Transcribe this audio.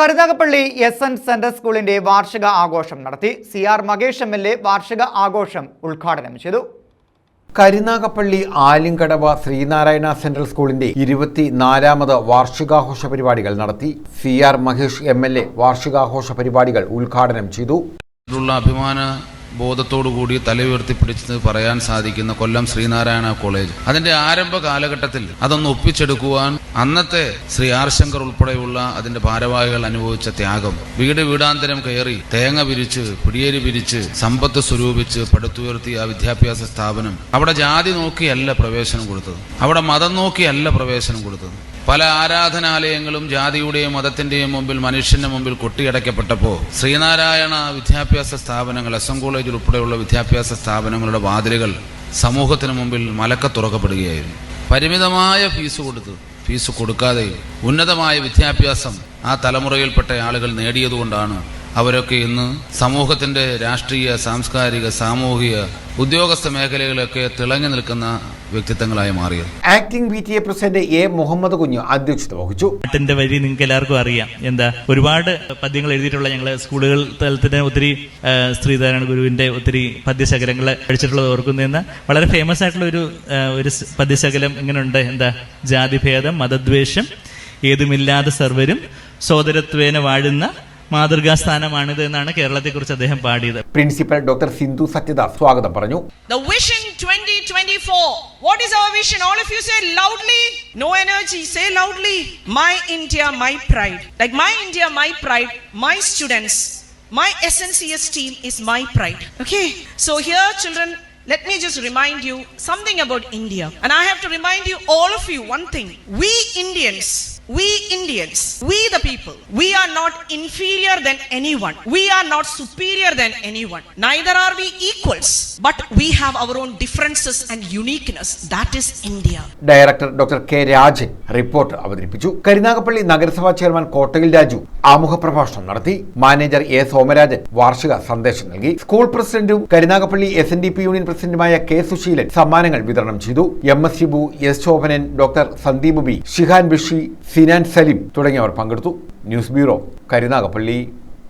Karunagappally S N central സ്കൂളിന്റെ വാർഷിക ആഘോഷം നടത്തി C R Mahesh M L A വാർഷിക ആഘോഷം ഉദ്ഘാടനം ചെയ്തു. കരുനാഗപ്പള്ളി ആലിങ്കടവ ശ്രീനാരായണ സെൻട്രൽ സ്കൂളിന്റെ ഇരുപത്തിനാലാമത് വാർഷികാഘോഷ പരിപാടികൾ നടത്തി C R Mahesh M L A വാർഷികാഘോഷ പരിപാടികൾ ഉദ്ഘാടനം ചെയ്തു. അഭിമാന ബോധത്തോടുകൂടി തല പിടിച്ചത് പറയാൻ സാധിക്കുന്ന കൊല്ലം ശ്രീനാരായണ കോളേജ്. അതിന്റെ ആരംഭ കാലഘട്ടത്തിൽ അതൊന്ന് ഒപ്പിച്ചെടുക്കുവാൻ അന്നത്തെ ശ്രീ ആർ ശങ്കർ ഉൾപ്പെടെയുള്ള അതിന്റെ ഭാരവാഹികൾ അനുഭവിച്ച ത്യാഗം. വീട് വീടാന്തരം കയറി തേങ്ങ പിരിച്ച് പിടിയേരി പിരിച്ച് സമ്പത്ത് സ്വരൂപിച്ച് പടുത്തുയർത്തിയ വിദ്യാഭ്യാസ സ്ഥാപനം അവിടെ ജാതി നോക്കിയല്ല പ്രവേശനം കൊടുത്തത്. അവിടെ മതം നോക്കിയല്ല പ്രവേശനം കൊടുത്തത്. പല ആരാധനാലയങ്ങളും ജാതിയുടെയും മതത്തിന്റെയും മുമ്പിൽ മനുഷ്യന്റെ മുമ്പിൽ കൊട്ടിയടയ്ക്കപ്പെട്ടപ്പോൾ ശ്രീനാരായണ വിദ്യാഭ്യാസ സ്ഥാപനങ്ങൾ എസ് എം കോളേജ് ഉൾപ്പെടെയുള്ള വിദ്യാഭ്യാസ സ്ഥാപനങ്ങളുടെ വാതിലുകൾ സമൂഹത്തിന് മുമ്പിൽ മലക്ക തുറക്കപ്പെടുകയായിരുന്നു. പരിമിതമായ ഫീസ് കൊടുത്ത് ഫീസ് കൊടുക്കാതെ ഉന്നതമായ വിദ്യാഭ്യാസം ആ തലമുറയിൽപ്പെട്ട ആളുകൾ നേടിയതുകൊണ്ടാണ് അവരൊക്കെ ഇന്ന് സമൂഹത്തിന്റെ രാഷ്ട്രീയ സാംസ്കാരിക സാമൂഹിക ഉദ്യോഗസ്ഥ മേഖലകളിലൊക്കെ തിളങ്ങി നിൽക്കുന്ന വ്യക്തിത്വങ്ങളായി മാറിയത്. Acting P T A president A Muhammad Kunju അധ്യക്ഷത വഹിച്ചു. പാട്ടിന്റെ വരി നിങ്ങൾക്ക് എല്ലാവർക്കും അറിയാം. എന്താ? ഒരുപാട് പദ്യങ്ങൾ എഴുതിയിട്ടുള്ള ഞങ്ങൾ സ്കൂളുകൾ തലത്തിന് ഒത്തിരി സ്ത്രീധാരണ ഗുരുവിന്റെ ഒത്തിരി പദ്യശകലങ്ങൾ പഠിച്ചിട്ടുള്ളത് ഓർക്കുന്നതെന്ന് വളരെ ഫേമസ് ആയിട്ടുള്ള ഒരു ഒരു പദ്യശകലം ഇങ്ങനെയുണ്ട് എന്താ? ജാതിഭേദം മതദ്വേഷം ഏതുമില്ലാതെ സർവരും സോദരത്വേന വാഴുന്ന മാതൃകാസ്ഥാനമാണിത് എന്നാണ് കേരളത്തെക്കുറിച്ച് അദ്ദേഹം പാടിയത് പ്രിൻസിപ്പൽ ഡോക്ടർ സിന്ധു സത്യദാസ് സ്വാഗതം പറഞ്ഞു The Vision 2024. What is our vision? All of you say loudly. No energy. Say loudly. My India, my pride. Like my India, my pride. My students. My SNCS team is my pride. Okay. So here, children. Let me just remind you something about India. And I have to remind you, all of you, one thing. We Indians, we Indians, we the people, we are not inferior than anyone. We are not superior than anyone. Neither are we equals. But we have our own differences and uniqueness. That is India. Director doctor K Rajan report അവതരിപ്പിച്ചു. കരുനാഗപ്പള്ളി നഗരസഭാ chairman കോട്ടയിൽ രാജു ആമുഖ പ്രഭാഷണം നടത്തി. Manager A. Somarajan വാർഷിക സന്ദേശം നൽകി. School പ്രസിഡന്റും Karunagappally S N D P union പ്രസിഡന്റുമായ കെ. സുശീലൻ സമ്മാനങ്ങൾ വിതരണം ചെയ്തു. M. S. Shibu S. Shobhanan doctor Sandeep B Shihan Bishi Sinan Salim തുടങ്ങിയവർ പങ്കെടുത്തു. News bureau Karunagappally.